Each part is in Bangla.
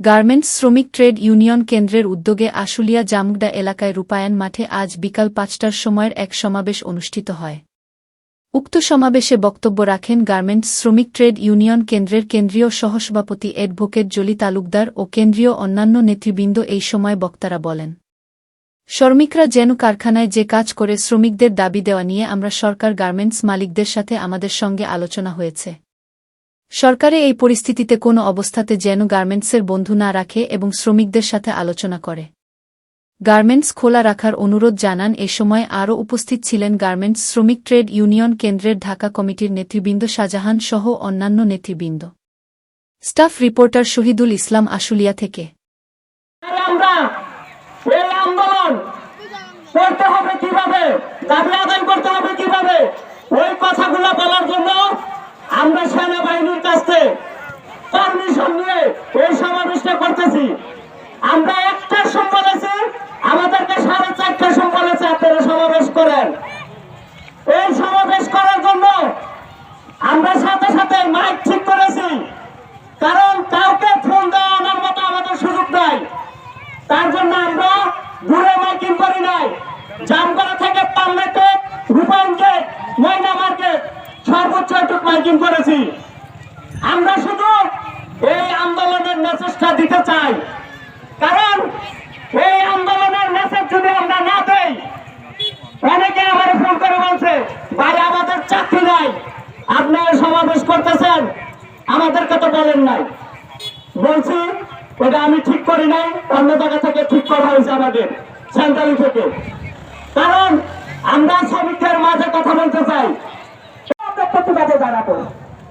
গার্মেন্টস শ্রমিক ট্রেড ইউনিয়ন কেন্দ্রের উদ্যোগে আশুলিয়া জামুগডা এলাকায় রূপায়ণ মাঠে আজ বিকাল পাঁচটার সময়ের এক সমাবেশ অনুষ্ঠিত হয়। উক্ত সমাবেশে বক্তব্য রাখেন গার্মেন্টস শ্রমিক ট্রেড ইউনিয়ন কেন্দ্রের কেন্দ্রীয় সহসভাপতি অ্যাডভোকেট জলি তালুকদার ও কেন্দ্রীয় অন্যান্য নেতৃবৃন্দ এই সময় বক্তারা বলেন, শ্রমিকরা যেন কারখানায় যে কাজ করে শ্রমিকদের দাবি দেওয়া নিয়ে আমরা সরকার গার্মেন্টস মালিকদের সাথে আমাদের সঙ্গে আলোচনা হয়েছে। সরকারে এই পরিস্থিতিতে কোনো অবস্থাতে যেন গার্মেন্টসের বন্ধু না রাখে এবং শ্রমিকদের সাথে আলোচনা করে। গার্মেন্টস খোলা রাখার অনুরোধ জানান, এ সময় আরও উপস্থিত ছিলেন গার্মেন্টস শ্রমিক ট্রেড ইউনিয়ন কেন্দ্রের ঢাকা কমিটির নেতৃবৃন্দ শাহজাহান সহ অন্যান্য নেতৃবৃন্দ। স্টাফ রিপোর্টার শহীদুল ইসলাম আশুলিয়া থেকে। করতে হবে কীভাবে? দাবি আদায় করতে হবে কীভাবে? ওই কথাগুলো বলার জন্য পারমিশন নিয়ে এই সমাবেশটা করতেছি। আমরা আমাদেরকে সাড়ে আপনারা সমাবেশ করেন। এই সমাবেশ করার জন্য আমরা সাথে সাথে মাইক ঠিক করেছি, কারণ কাউকে ফোন দেওয়া মতো আমাদের সুযোগ নাই। তার জন্য আমরা দূরে মাইকিং করি নাই। জামগড়া থেকে পাল্লেতে রূপায়ণ গেট ময়না মার্কেট, সর্বোচ্চ একটু মাইকিং করেছি। আমরা শুধু মেসেজটা দিতে চাই। কারণ এই আন্দোলনের মেসেজ যদি আমরা না দেই, অনেকে আমার ফোন করে বলছে, ভাই, আমাদের চাকরি নাই। আপনারা সমাবেশ করতেছেন। আমাদেরকে তো বলেন নাই। বলছি, ওটা আমি ঠিক করি নাই। অন্য জায়গা থেকে ঠিক করা হয়েছে আমাদের, সেন্ট্রাল থেকে। কারণ আমরা শ্রমিকদের মাঝে কথা বলতে চাই। প্রতিবাদে দাঁড়াবো।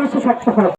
বেশি শক্ত হয়